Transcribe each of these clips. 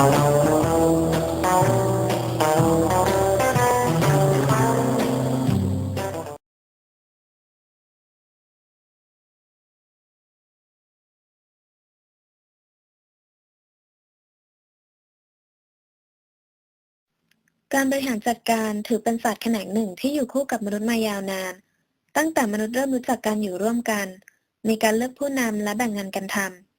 การบริหารจัดการถือเป็นศาสตร์แขนงหนึ่งที่อยู่คู่กับมนุษย์มายาวนาน ตั้งแต่มนุษย์เริ่มรู้จักการอยู่ร่วมกัน มีการเลือกผู้นำและแบ่งงานกันทำ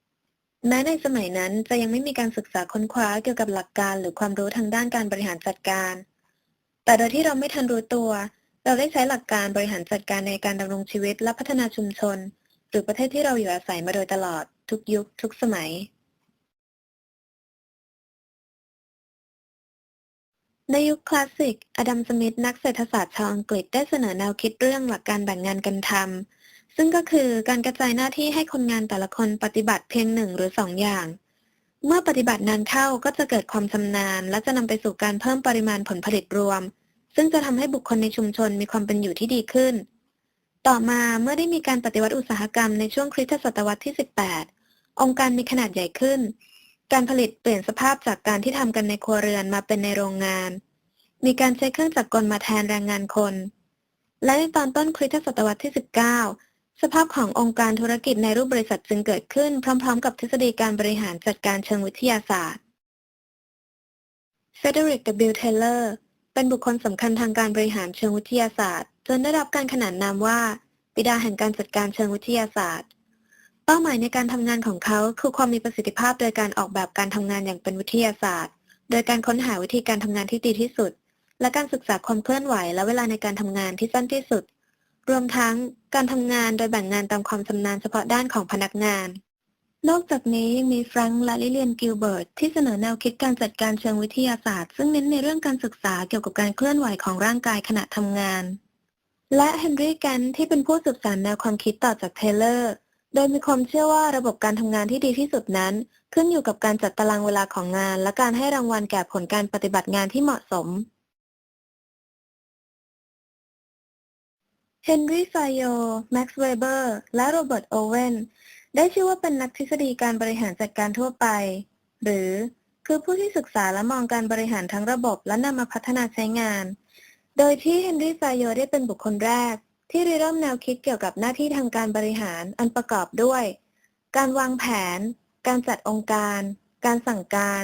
แม้ในสมัยนั้นจะยังไม่มีการศึกษาค้นคว้าเกี่ยวกับหลักการหรือความรู้ทางด้านการบริหารจัดการ แต่โดยที่เราไม่ทันรู้ตัว เราได้ใช้หลักการบริหารจัดการในการดำรงชีวิตและพัฒนาชุมชน หรือประเทศที่เราอยู่อาศัยมาโดยตลอด ทุกยุค ทุกสมัย ในยุคคลาสสิก อดัม สมิธ นักเศรษฐศาสตร์ชาวอังกฤษได้เสนอแนวคิดเรื่องหลักการแบ่งงานกันทำ ซึ่งก็คือการกระจายหน้าที่ให้คนงานแต่ละคนปฏิบัติเพียงหนึ่งหรือสองอย่าง เมื่อปฏิบัตินานเข้าก็จะเกิดความชำนาญ และจะนำไปสู่การเพิ่มปริมาณผลผลิตรวม ซึ่งจะทำให้บุคคลในชุมชนมีความเป็นอยู่ที่ดีขึ้น ต่อมาเมื่อได้มีการปฏิวัติอุตสาหกรรมในช่วงคริสตศตวรรษที่ 18 องค์การมีขนาดใหญ่ขึ้น การผลิตเปลี่ยนสภาพจากการที่ทำกันในครัวเรือนมาเป็นในโรงงาน มีการใช้เครื่องจักรกลมาแทนแรงงานคน และในตอนต้นคริสตศตวรรษที่ 19 สภาพขององค์การธุรกิจในรูปบริษัทจึงเกิดขึ้น พร้อม ๆ กับทฤษฎีการบริหารจัดการเชิงวิทยาศาสตร์เฟเดริก W. เทเลอร์เป็นบุคคลสำคัญทางการบริหารเชิงวิทยาศาสตร์ จนได้รับการขนานนามว่าบิดาแห่งการจัดการเชิงวิทยาศาสตร์ เป้าหมายในการทำงานของเขาคือความมีประสิทธิภาพโดยการออกแบบการทำงานอย่างเป็นวิทยาศาสตร์ โดยการค้นหาวิธีการทำงานที่ดีที่สุด และการศึกษาความเคลื่อนไหวและเวลาในการทำงานที่สั้นที่สุด รวมทั้งการทำงานโดยแบ่งงานตามความชำนาญเฉพาะด้านของพนักงาน นอกจากนี้ยังมีแฟรงค์และลิเลียนกิลเบิร์ตที่เสนอแนวคิดการจัดการเชิงวิทยาศาสตร์ ซึ่งเน้นในเรื่องการศึกษาเกี่ยวกับการเคลื่อนไหวของร่างกายขณะทำงาน และเฮนรี่แกนที่เป็นผู้สืบสานแนวความคิดต่อจากเทเลอร์ โดยมีความเชื่อว่าระบบการทำงานที่ดีที่สุดนั้น ขึ้นอยู่กับการจัดตารางเวลาของงาน และการให้รางวัลแก่ผลการปฏิบัติงานที่เหมาะสม เฮนรี่ไซโย แม็กซ์เวเบอร์ และโรเบิร์ตโอเวนได้ชื่อว่าเป็นนักทฤษฎีการบริหารจัดการทั่วไป หรือคือผู้ที่ศึกษาและมองการบริหารทั้งระบบและนำมาพัฒนาใช้งาน โดยที่เฮนรี่ไซโยได้เป็นบุคคลแรก ที่ริเริ่มแนวคิดเกี่ยวกับหน้าที่ทางการบริหารอันประกอบด้วย การวางแผน การจัดองค์การ การสั่งการ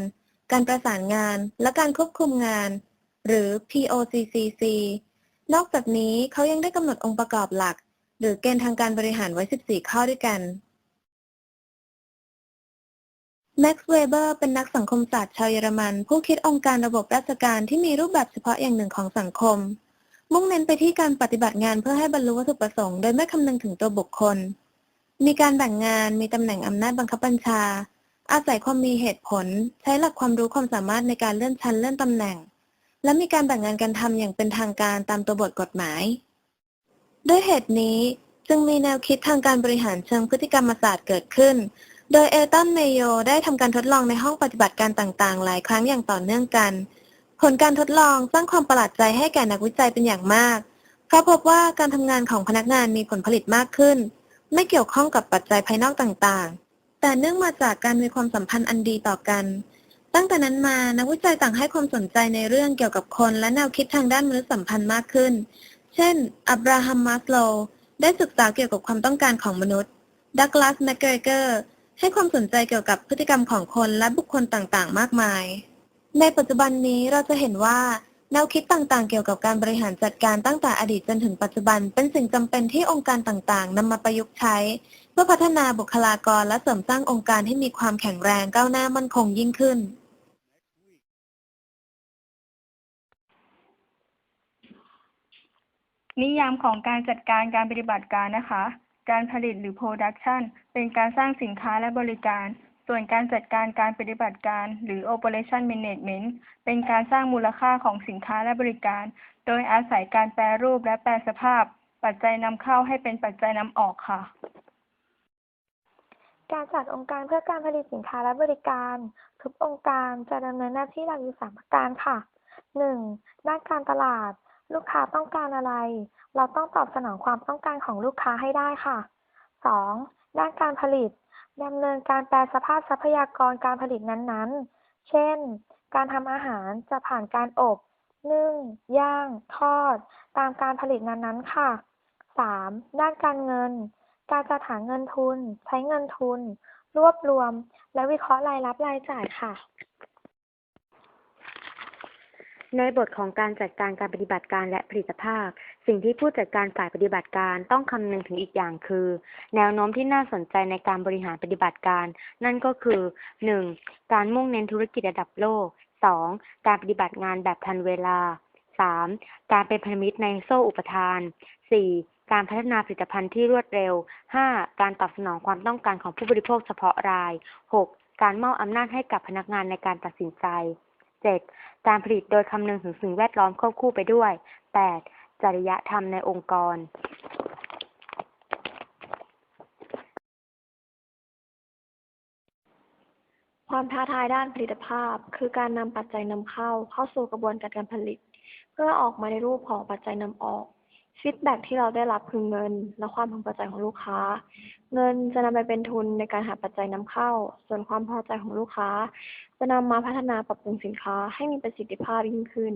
การประสานงาน และการควบคุมงาน หรือ POCCC นอกจากนี้เขายังได้กำหนดองค์ประกอบหลัก หรือเกณฑ์ทางการบริหารไว้ 14 ข้อด้วยกันแม็กซ์เวเบอร์เป็นนักสังคมศาสตร์ชาวเยอรมัน ผู้คิดองค์การระบบราชการที่มีรูปแบบเฉพาะอย่างหนึ่งของสังคม มุ่งเน้นไปที่การปฏิบัติงานเพื่อให้บรรลุวัตถุประสงค์โดยไม่คำนึงถึงตัวบุคคล มีการแบ่งงานมีตำแหน่งอำนาจบังคับบัญชา อาศัยความมีเหตุผล ใช้หลักความรู้ความสามารถในการเลื่อนชั้นเลื่อนตำแหน่ง และมีการแบ่งงานกันทำอย่างเป็นทางการตามตัวบทกฎหมาย ด้วยเหตุนี้จึงมีแนวคิดทางการบริหารเชิงพฤติกรรมศาสตร์เกิดขึ้น โดยเอลตันเมโยได้ทำการทดลองในห้องปฏิบัติการต่างๆ หลายครั้งอย่างต่อเนื่องกัน ผลการทดลองสร้างความประหลาดใจให้แก่นักวิจัยเป็นอย่างมาก เพราะพบว่าการทำงานของพนักงานมีผลผลิตมากขึ้น ไม่เกี่ยวข้องกับปัจจัยภายนอกต่างๆ แต่เนื่องมาจากการมีความสัมพันธ์อันดีต่อกัน ตั้งแต่นั้นมานักวิจัยต่างให้ความสนใจในเรื่องเกี่ยวกับคนและแนวคิดทางด้านมนุษยสัมพันธ์มากขึ้น เช่น อับราฮัมมาสโล ได้ศึกษาเกี่ยวกับความต้องการของมนุษย์ ดักลาส แมคเกรเกอร์ ให้ความสนใจเกี่ยวกับพฤติกรรมของคนและบุคคลต่างๆ มากมาย ในปัจจุบันนี้เราจะเห็นว่าแนวคิดต่างๆ เกี่ยวกับการบริหารจัดการตั้งแต่อดีตจนถึงปัจจุบัน เป็นสิ่งจำเป็นที่องค์การต่างๆนำมาประยุกต์ใช้ เพื่อพัฒนาบุคลากรและเสริมสร้างองค์การให้มีความแข็งแรงก้าวหน้ามั่นคงยิ่งขึ้น นิยามของการจัดการการปฏิบัติการนะคะ การผลิตหรือ production เป็นการสร้างสินค้าและบริการ ส่วนการจัดการการปฏิบัติการ หรือ operation management เป็นการสร้างมูลค่าของสินค้าและบริการ โดยอาศัยการแปรรูปและแปรสภาพ ปัจจัยนำเข้าให้เป็นปัจจัยนำออกค่ะ การจัดองค์การเพื่อการผลิตสินค้าและบริการ ทุกองค์การจะดำเนินหน้าที่หลักอยู่สามประการค่ะ 1. ด้านการตลาด ลูกค้าต้องการอะไร เราต้องตอบสนองความต้องการของลูกค้าให้ได้ค่ะ 2. ด้านการผลิตดำเนินการแปลสภาพทรัพยากรการผลิตนั้นๆ เช่น การทำอาหารจะผ่านการอบ นึ่ง ย่าง ทอด ตามการผลิตนั้นๆ ค่ะ 3. ด้านการเงิน การจัดหาเงินทุน ใช้เงินทุน รวบรวม และวิเคราะห์รายรับรายจ่ายค่ะ ในบทของการจัดการการปฏิบัติการและผลิตภาพ สิ่งที่ผู้จัดการฝ่ายปฏิบัติการต้องคำนึงถึงอีกอย่างคือ แนวโน้มที่น่าสนใจในการบริหารปฏิบัติการ นั่นก็คือ 1. การมุ่งเน้นธุรกิจระดับโลก 2. การปฏิบัติงานแบบทันเวลา 3. การเป็นพันธมิตรในโซ่อุปทาน 4. การพัฒนาผลิตภัณฑ์ที่รวดเร็ว 5. การตอบสนองความต้องการของผู้บริโภคเฉพาะราย 6. การมอบอำนาจให้กับพนักงานในการตัดสินใจ 7. การผลิตโดยคำนึงถึงสิ่งแวดล้อมควบคู่ไปด้วย 8. จริยธรรมในองค์กรความท้าทายด้านผลิตภาพ คือการนำปัจจัยนำเข้าเข้าสู่กระบวนการการผลิต เพื่อออกมาในรูปของปัจจัยนำออก ฟีดแบ็ที่เราได้รับคือเงิน และความพึงพอใจของลูกค้า เงินจะนำไปเป็นทุนในการหาปัจจัยนำเข้า ส่วนความพอใจของลูกค้า จะนำมาพัฒนาปรับปรุงสินค้าให้มีประสิทธิภาพยิ่งขึ้น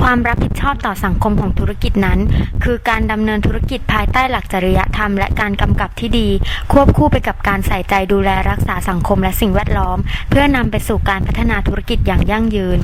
ความรับผิดชอบต่อสังคมของธุรกิจนั้น คือการดำเนินธุรกิจภายใต้หลักจริยธรรมและการกำกับที่ดี ควบคู่ไปกับการใส่ใจดูแลรักษาสังคมและสิ่งแวดล้อม เพื่อนำไปสู่การพัฒนาธุรกิจอย่างยั่งยืน